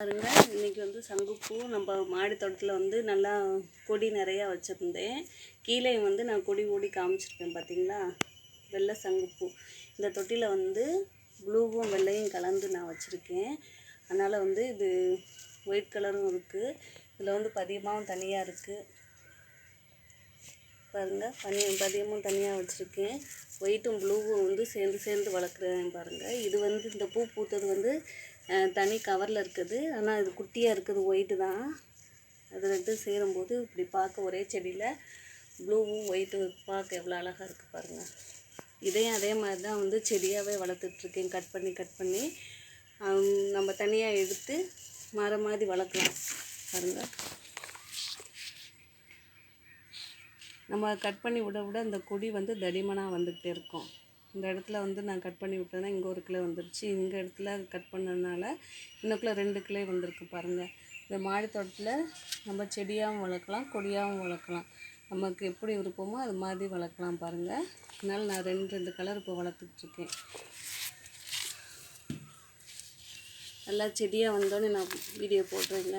பாருங்க. இன்னைக்கு வந்து சங்குப்பூ நம்ம மாடி தோட்டத்தில் வந்து நல்லா கொடி நிறையா வச்சுருந்தேன். கீழே வந்து நான் கொடி ஓடி காமிச்சிருக்கேன் பார்த்தீங்களா வெள்ளை சங்குப்பூ. இந்த தொட்டியில் வந்து ப்ளூவும் வெள்ளையும் கலந்து நான் வச்சுருக்கேன். அதனால் வந்து இது ஒயிட் கலரும் இருக்குது இதில் வந்து பதியமாகவும் தனியாக இருக்குது பாருங்கள் பனி பதியமும் தனியாக வச்சுருக்கேன். ஒயிட்டும் ப்ளூவும் வந்து சேர்ந்து சேர்ந்து வளர்க்குறேன் பாருங்கள் இது வந்து இந்த பூ பூத்தது வந்து தனி கவரில் இருக்குது. ஆனால் இது குட்டியாக இருக்குது ஒயிட்டு தான். அது ரெண்டும் சேரும்போது இப்படி பார்க்க ஒரே செடியில் ப்ளூவும் ஒயிட்டும் பார்க்க எவ்வளோ அழகாக இருக்குது பாருங்கள் இதையும் அதே மாதிரி தான் வந்து செடியாகவே வளர்த்துட்ருக்கேன் கட் பண்ணி கட் பண்ணி நம்ம தனியாக எடுத்து மரம் மாதிரி வளர்க்கலாம். பாருங்கள் நம்ம கட் பண்ணி விட விட அந்த கொடி வந்து தடிமனாக வந்துக்கிட்டே இருக்கும். இந்த இடத்துல வந்து நான் கட் பண்ணி விட்டேன்னா இங்கே ஒரு கிளை வந்துருச்சு. இந்த இடத்துல கட் பண்ணதுனால இன்னக்குள்ளே ரெண்டு கிளை வந்திருக்கு பாருங்கள் இந்த மாடி தோட்டத்தில் நம்ம செடியாகவும் வளர்க்கலாம் கொடியாகவும் வளர்க்கலாம். நமக்கு எப்படி விருப்பமோ அது மாதிரி வளர்க்கலாம் பாருங்கள் அதனால் நான் ரெண்டு ரெண்டு கலர் இப்போ வளர்த்துட்ருக்கேன் நல்லா செடியாக வந்தோடனே நான் வீடியோ போடுறேங்க.